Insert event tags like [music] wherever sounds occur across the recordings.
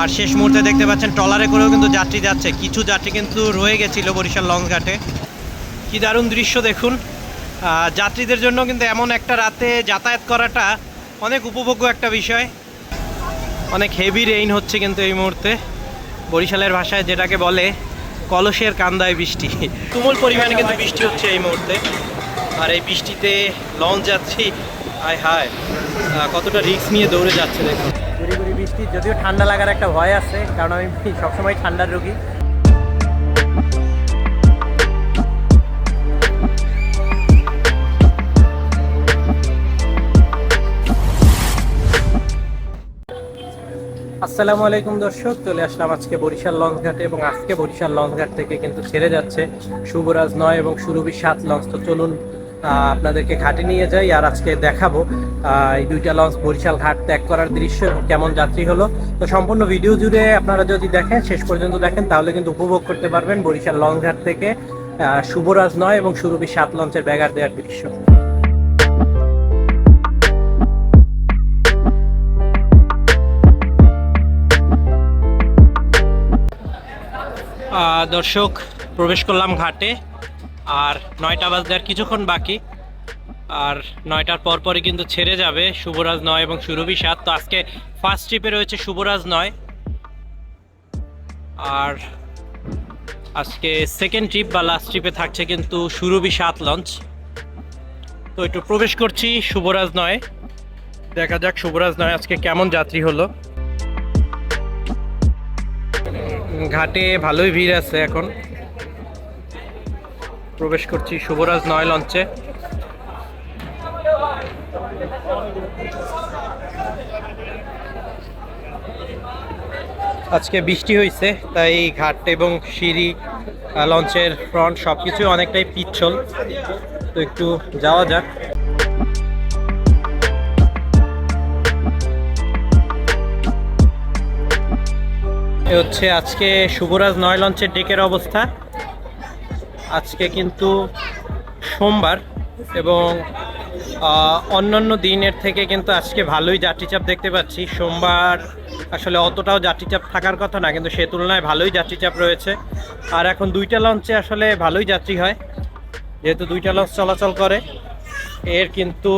আর শেষ মুহূর্তে দেখতে পাচ্ছেন ট্রলারে করেও কিন্তু যাত্রী যাচ্ছে। কিছু যাত্রী কিন্তু রয়ে গেছিল বরিশাল লঞ্চ ঘাটে কি দারুণ দৃশ্য দেখুন। যাত্রীদের জন্য কিন্তু এমন একটা রাতে যাতায়াত করাটা অনেক উপভোগ্য একটা বিষয়। অনেক হেভি রেইন হচ্ছে কিন্তু এই মুহূর্তে। বরিশালের ভাষায় যেটাকে বলে কলসের কান্দায় বৃষ্টি। তুমুল পরিমাণে কিন্তু বৃষ্টি হচ্ছে এই মুহূর্তে। আর এই বৃষ্টিতে লঞ্চ যাচ্ছি হায় হায়। কতটা রিস্ক নিয়ে দৌড়ে যাচ্ছে দেখুন। গুড়ি বৃষ্টি, যদিও ঠান্ডা লাগার একটা ভয় আছে, কারণ আমি [laughs] সবসময় ঠান্ডার রোগী। আসসালামু আলাইকুম দর্শক, চলে আসলাম আজকে বরিশাল লঞ্চ ঘাটে এবং আজকে বরিশাল লঞ্চ ঘাট থেকে কিন্তু ছেড়ে যাচ্ছে শুভরাজ নয় এবং সুরভি সাত লঞ্চ। তো চলুন আপনাদেরকে ঘাটে নিয়ে যাই আর আজকে দেখাবো এই দুইটা লঞ্চ বরিশাল ঘাট ত্যাগ করার দৃশ্য কেমন যাত্রী হলো। তো সম্পূর্ণ ভিডিও জুড়ে আপনারা যদি দেখেন, শেষ পর্যন্ত দেখেন, তাহলে কিন্তু উপভোগ করতে পারবেন বরিশাল লঞ্চ ঘাট থেকে শুভরাজ নয় এবং সুরভি সাত লঞ্চের ব্যাগার দেওয়ার দৃশ্য। দর্শক, প্রবেশ করলাম ঘাটে। আর নয়টা বাজতে আর কিছুক্ষণ বাকি। আর নয়টার পর পরই কিন্তু ছেড়ে যাবে শুভরাজ নয় এবং সুরভি সাত। তো আজকে ফার্স্ট ট্রিপে রয়েছে শুভরাজ নয়। আর আজকে সেকেন্ড ট্রিপ বা লাস্ট ট্রিপে থাকছে কিন্তু সুরভি সাত লঞ্চ তো একটু প্রবেশ করছি শুভরাজ নয়। দেখা যাক শুভরাজ নয় আজকে কেমন যাত্রী হলো। ঘাটে ভালোই ভিড় আছে এখন। প্রবেশ করছি শুভরাজ নয় লঞ্চে। আজকে বৃষ্টি হয়েছে তাই ঘাট এবং সিঁড়ি লঞ্চের ফ্রন্ট সব কিছু অনেকটাই পিচ্ছল। তো একটু যাওয়া যাক। হচ্ছে আজকে শুভরাজ নয় লঞ্চের ডেকের অবস্থা। আজকে কিন্তু সোমবার এবং অন্যান্য দিনের থেকে কিন্তু আজকে ভালোই যাত্রীচাপ দেখতে পাচ্ছি। সোমবার আসলে অতটাও যাত্রীচাপ থাকার কথা না, কিন্তু সে তুলনায় ভালোই যাত্রীচাপ রয়েছে। আর এখন দুইটা লঞ্চে আসলে ভালোই যাত্রী হয়, যেহেতু দুইটা লঞ্চ চলাচল করে। এর কিন্তু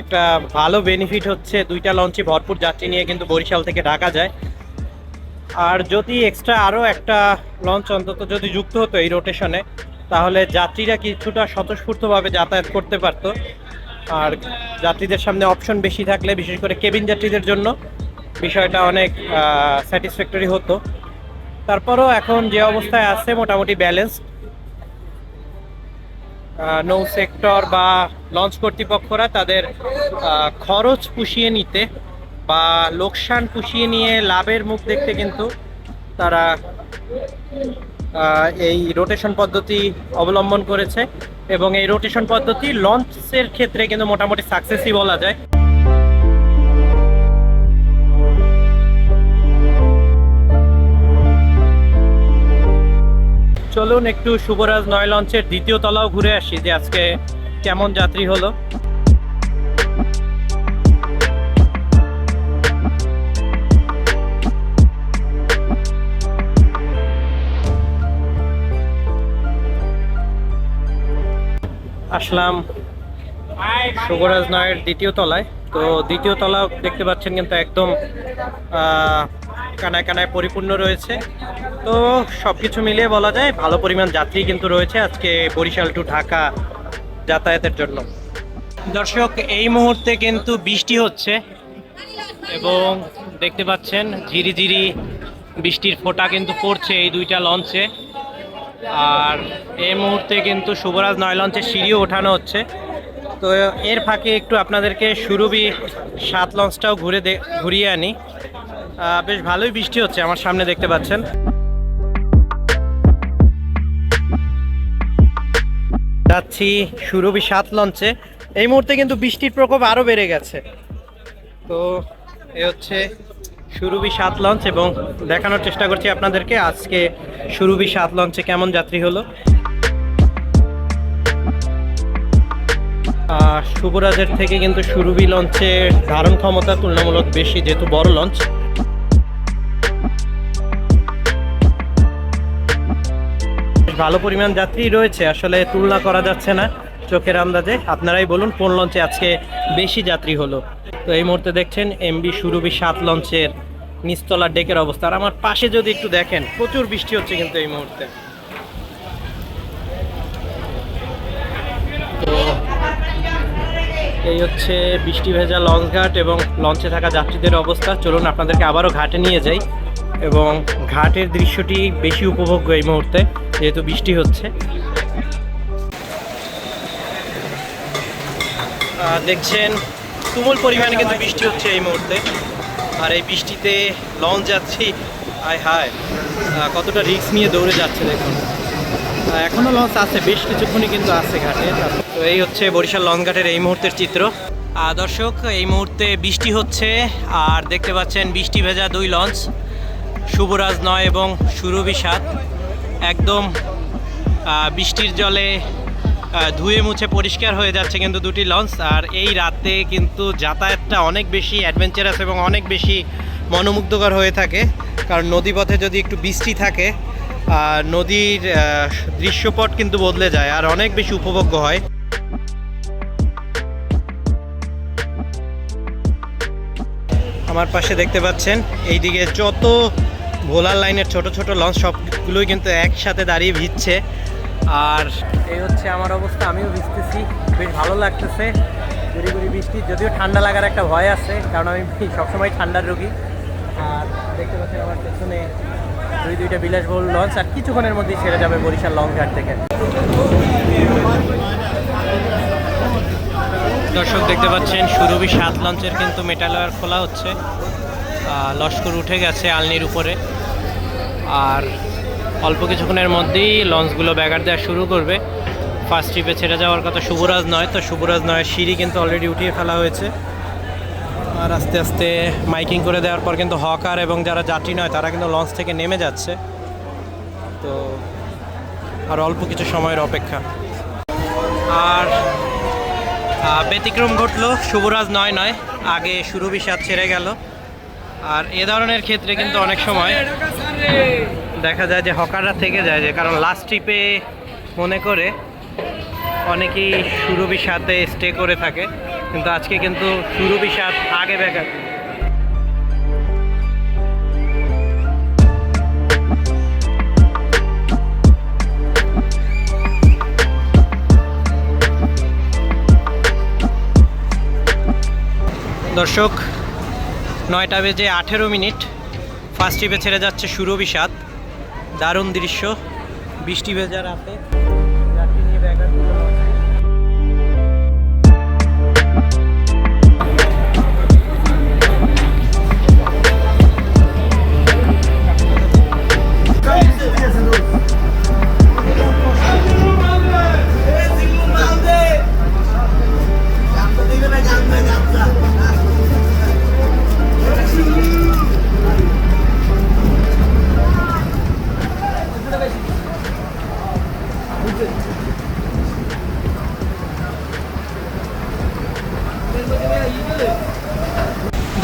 একটা ভালো বেনিফিট হচ্ছে দুইটা লঞ্চে ভরপুর যাত্রী নিয়ে কিন্তু বরিশাল থেকে ঢাকা যায়। আর যদি এক্সট্রা আরও একটা লঞ্চ অন্তত যদি যুক্ত হতো এই রোটেশনে তাহলে যাত্রীরা কিছুটা স্বতঃস্ফূর্তভাবে যাতায়াত করতে পারতো। আর যাত্রীদের সামনে অপশন বেশি থাকলে, বিশেষ করে কেবিন যাত্রীদের জন্য, বিষয়টা অনেক স্যাটিসফ্যাক্টরি হতো। তারপরও এখন যে অবস্থায় আছে, মোটামুটি ব্যালেন্স নৌ সেক্টর বা লঞ্চ কর্তৃপক্ষরা তাদের খরচ পুষিয়ে নিতে বা লোকসান পুষিয়ে নিয়ে লাভের মুখ দেখতে কিন্তু তারা এই রোটেশন পদ্ধতি অবলম্বন করেছে এবং এই রোটেশন পদ্ধতি লঞ্চের ক্ষেত্রে কিন্তু মোটামুটি সাকসেসই বলা যায়। চলুন একটু শুভরাজ নয় লঞ্চের দ্বিতীয় তলাও ঘুরে আসি যে আজকে কেমন যাত্রী হলো। আসলাম শুভরাজ নয়ের দ্বিতীয় তলায়। তো দ্বিতীয় তলা দেখতে পাচ্ছেন কিন্তু একদম কানায় কানায় পরিপূর্ণ রয়েছে। তো সব কিছু মিলিয়ে বলা যায় ভালো পরিমাণ যাত্রী কিন্তু রয়েছে আজকে বরিশাল টু ঢাকা যাতায়াতের জন্য। দর্শক, এই মুহূর্তে কিন্তু বৃষ্টি হচ্ছে এবং দেখতে পাচ্ছেন ঝিরিঝিরি বৃষ্টির ফোঁটা কিন্তু পড়ছে এই দুইটা লঞ্চে। আর এই মুহূর্তে কিন্তু শুভরাজ নয় লঞ্চের সিঁড়িও ওঠানো হচ্ছে। তো এর ফাঁকে একটু আপনাদেরকে সুরভি সাত লঞ্চটাও ঘুরে ঘুরিয়ে আনি। বেশ ভালোই বৃষ্টি হচ্ছে আমার সামনে দেখতে পাচ্ছেন। যাচ্ছি সুরভি সাত লঞ্চে। এই মুহূর্তে কিন্তু বৃষ্টির প্রকোপ আরও বেড়ে গেছে। তো এ হচ্ছে সুরুবি সাত লঞ্চ এবং দেখানোর চেষ্টা করছি আপনাদেরকে আজকে সুরুবি সাত লঞ্চে কেমন যাত্রী হলো। শুভরাজের থেকে কিন্তু সুরুবি লঞ্চের ধারণ ক্ষমতা তুলনামূলক বেশি, যেহেতু বড় লঞ্চ। ভালো পরিমাণ যাত্রী রয়েছে, আসলে তুলনা করা যাচ্ছে না। চোখের আন্দাজে আপনারাই বলুন কোন লঞ্চে আজকে বেশি যাত্রী হলো। তো এই মুহূর্তে দেখছেন এমবি সুরভি সাত লঞ্চের নিচতলার ডেকের অবস্থা। আর আমার পাশে যদি একটু দেখেন, প্রচুর বৃষ্টি হচ্ছে কিন্তু এই মুহূর্তে। এই হচ্ছে বৃষ্টি ভেজা লঞ্চ ঘাট এবং লঞ্চে থাকা যাত্রীদের অবস্থা। চলুন আপনাদেরকে আবারও ঘাটে নিয়ে যাই এবং ঘাটের দৃশ্যটি বেশি উপভোগ্য এই মুহূর্তে, যেহেতু বৃষ্টি হচ্ছে। দেখছেন, তুমুল পরিমাণে কিন্তু বৃষ্টি হচ্ছে এই মুহূর্তে। আর এই বৃষ্টিতে লঞ্চ যাচ্ছি আয় হায় কতটা রিস্ক নিয়ে দৌড়ে যাচ্ছে দেখুন। এখনও লঞ্চ আছে, বেশ কিছুক্ষণই কিন্তু আছে ঘাটে। তো এই হচ্ছে বরিশাল লঞ্চ ঘাটের এই মুহূর্তের চিত্র। দর্শক, এই মুহূর্তে বৃষ্টি হচ্ছে, আর দেখতে পাচ্ছেন বৃষ্টি ভেজা দুই লঞ্চ, শুভরাজ নয় এবং সুরভি সাত। একদম বৃষ্টির জলে ধুয়ে মুছে পরিষ্কার হয়ে যাচ্ছে কিন্তু দুটি লঞ্চ আর এই রাতে কিন্তু যাতায়াতটা অনেক বেশি অ্যাডভেঞ্চারাস এবং অনেক বেশি মনোমুগ্ধকর হয়ে থাকে। কারণ নদীপথে যদি একটু বৃষ্টি থাকে নদীর দৃশ্যপট কিন্তু বদলে যায় আর অনেক বেশি উপভোগ্য হয়। আমার পাশে দেখতে পাচ্ছেন, এইদিকে যত ভোলার লাইনের ছোট ছোট লঞ্চ সবগুলোই কিন্তু একসাথে দাঁড়িয়ে ভিজছে। আর এই হচ্ছে আমার অবস্থা, আমিও ভিজতেছি, বেশ ভালো লাগতেছে, গুড়ি গুড়ি বৃষ্টি, যদিও ঠান্ডা লাগার একটা ভয় আছে, কারণ আমি [laughs] সবসময় ঠান্ডার রোগী। আর দেখতে পাচ্ছেন আমার পেছনে দুই, দুইটা বিলাসবহুল লঞ্চ, আর কিছুক্ষণের মধ্যেই ছেড়ে যাবে বরিশাল লং ঘাট থেকে। দর্শক, দেখতে পাচ্ছেন, সুরভি সাত লঞ্চের কিন্তু মেটালয়ার খোলা হচ্ছে। লস্কর উঠে গেছে আলনির উপরে। আর অল্প কিছুক্ষণের মধ্যেই লঞ্চগুলো ব্যাগার দেওয়া শুরু করবে। ফার্স্ট ট্রিপে ছেড়ে যাওয়ার কথা শুভরাজ নয়, তো শুভরাজ নয় সিঁড়ি কিন্তু অলরেডি উঠিয়ে ফেলা হয়েছে। আর আস্তে আস্তে মাইকিং করে দেওয়ার পর কিন্তু হকার এবং যারা যাত্রী নয়, তারা কিন্তু লঞ্চ থেকে নেমে যাচ্ছে। তো আর অল্প কিছু সময়ের অপেক্ষা। আর ব্যতিক্রম ঘটলো, শুভরাজ নয় নয়, আগে সুরভি সাত ছেড়ে গেল। আর এ ধরনের ক্ষেত্রে কিন্তু অনেক সময় দেখা যায় যে হকাররা থেকে যায় যে, কারণ লাস্ট ট্রিপে মনে করে অনেকেই সুরভি সাথে স্টে করে থাকে, কিন্তু আজকে কিন্তু সুরভি সাত আগে ব্যাঘাত দর্শক, নয়টা বেজে আঠেরো মিনিট। ফার্স্ট ট্রিপে ছেড়ে যাচ্ছে সুরভি সাত দারুণ দৃশ্য বৃষ্টি ভেজা রাতে।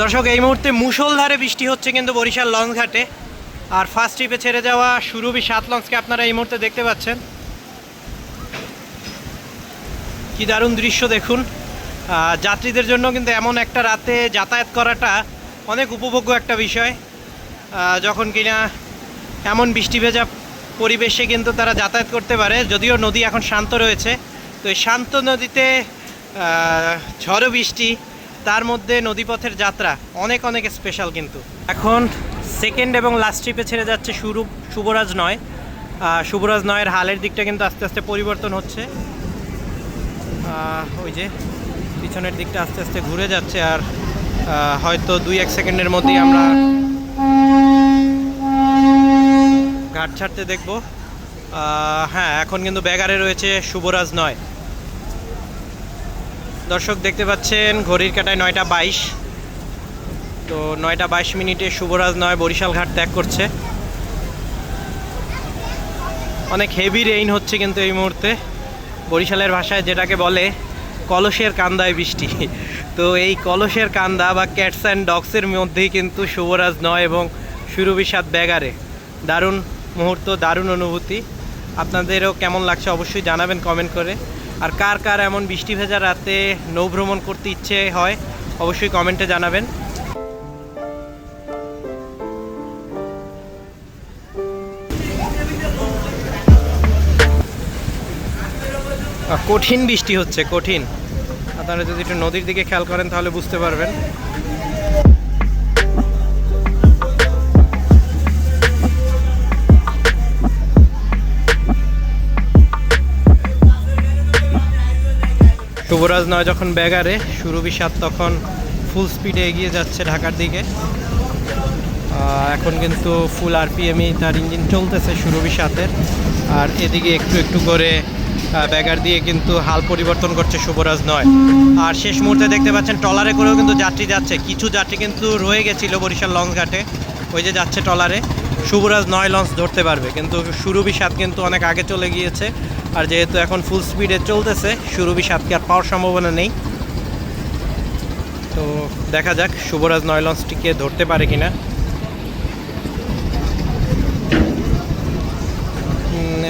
দর্শক, এই মুহূর্তে মুষলধারে বৃষ্টি হচ্ছে কিন্তু বরিশাল লঞ্চ ঘাটে। আর ফার্স্ট ট্রিপে ছেড়ে যাওয়া সুরভি সাত লঞ্চকে আপনারা এই মুহূর্তে দেখতে পাচ্ছেন। কি দারুণ দৃশ্য দেখুন। যাত্রীদের জন্য কিন্তু এমন একটা রাতে যাতায়াত করাটা অনেক উপভোগ্য একটা বিষয়। যখন কিনা এমন বৃষ্টি ভেজা পরিবেশে কিন্তু তারা যাতায়াত করতে পারে, যদিও নদী এখন শান্ত রয়েছে। তো এই শান্ত নদীতে ঝড়ো বৃষ্টি তার মধ্যে নদীপথের যাত্রা অনেক অনেক স্পেশাল কিন্তু। এখন সেকেন্ড এবং লাস্ট ট্রিপে ছেড়ে যাচ্ছে শুরু শুভরাজ নয়। শুভরাজ নয়ের হালের দিকটা কিন্তু আস্তে আস্তে পরিবর্তন হচ্ছে। ওই যে পিছনের দিকটা আস্তে আস্তে ঘুরে যাচ্ছে আর হয়তো দুই এক সেকেন্ডের মধ্যেই আমরা ঘাট ছাড়তে দেখব। হ্যাঁ এখন কিন্তু ব্যাগারে রয়েছে শুভরাজ নয়। দর্শক দেখতে পাচ্ছেন, ঘড়ির কাটায় নয়টা বাইশ। তো নয়টা বাইশ মিনিটে শুভরাজ নয়, বরিশাল ঘাট ত্যাগ করছে। অনেক হেভি রেইন হচ্ছে কিন্তু এই মুহূর্তে। বরিশালের ভাষায় যেটাকে বলে, কলসের কান্দায় বৃষ্টি। তো এই কলসের কান্দা বা ক্যাটস অ্যান্ড ডগসের মধ্যেই কিন্তু শুভরাজ নয় এবং সুরভিসাদ ব্যাগারে দারুণ মুহূর্ত, দারুণ অনুভূতি। আপনাদেরও কেমন লাগছে অবশ্যই জানাবেন কমেন্ট করে। আর কার কার এমন বৃষ্টি ভেজা রাতে নৌভ্রমণ করতে ইচ্ছে হয়, অবশ্যই কমেন্টে জানাবেন। কঠিন বৃষ্টি হচ্ছে, কঠিন। আপনারা যদি একটু নদীর দিকে খেয়াল করেন, তাহলে বুঝতে পারবেন। শুভরাজ নয় যখন ব্যাগারে, সুরভি সাত তখন ফুল স্পিডে এগিয়ে যাচ্ছে ঢাকার দিকে। এখন কিন্তু ফুল আরপিএমই তার ইঞ্জিন চলতেছে সুরভি সাতের। আর এদিকে একটু একটু করে ব্যাগার দিয়ে কিন্তু হাল পরিবর্তন করছে শুভরাজ নয়। আর শেষ মুহূর্তে দেখতে পাচ্ছেন ট্রলারে করেও কিন্তু যাত্রী যাচ্ছে। কিছু যাত্রী কিন্তু রয়ে গেছিল বরিশাল লঞ্চ ঘাটে। ওই যে যাচ্ছে ট্রলারে। শুভরাজ নয় লঞ্চ ধরতে পারবে। কিন্তু সুরভি সাত কিন্তু অনেক আগে চলে গিয়েছে। আর যেহেতু এখন ফুল স্পিডে চলতেছে, সুরভি সাতকে আর পাওয়ার সম্ভাবনা নেই। তো দেখা যাক, শুভরাজ নয় লঞ্চটিকে ধরতে পারে কিনা।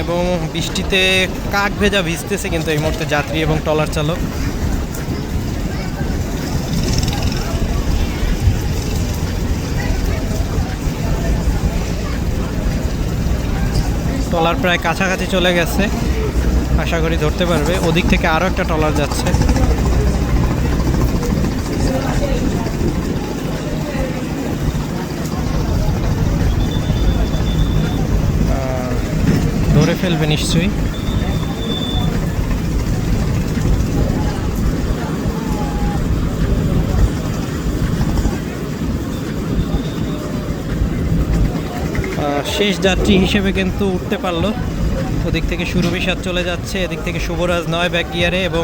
এবং বৃষ্টিতে কাক ভেজা ভিজতেছে কিন্তু এই মুহূর্তে যাত্রী এবং ট্রলার চালক। ট্রলার প্রায় কাছাকাছি চলে গেছে। আশা করি ধরতে পারবে। ওদিক থেকে আরও একটা ট্রলার যাচ্ছে। ধরে ফেলবে নিশ্চয়ই। শেষ যাত্রী হিসেবে কিন্তু উঠতে পারল। ওদিক থেকে শুরু সাত চলে যাচ্ছে, এদিক থেকে শুভরাজ নয় ব্যাক গিয়ারে এবং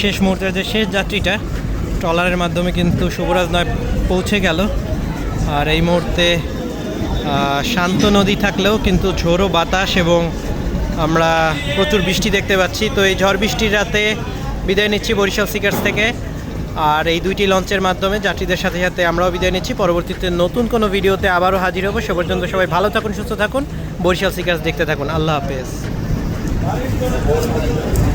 শেষ মুহূর্তের যে শেষ যাত্রীটা ট্রলারের মাধ্যমে কিন্তু শুভরাজ নয় পৌঁছে গেল। আর এই মুহূর্তে শান্ত নদী থাকলেও কিন্তু ঝোড়ো বাতাস এবং আমরা প্রচুর বৃষ্টি দেখতে পাচ্ছি। তো এই ঝড় বৃষ্টির রাতে বিদায় নিচ্ছি বরিশাল সিকার্স থেকে। আর এই দুইটি লঞ্চের মাধ্যমে যাত্রীদের সাথে সাথে আমরাও বিদায় নিচ্ছি। পরবর্তীতে নতুন কোনো ভিডিওতে আবারও হাজির হব। সে পর্যন্ত সবাই ভালো থাকুন, সুস্থ থাকুন। বরিশাল সিকার্স দেখতে থাকুন। আল্লাহ হাফেজ। すごい。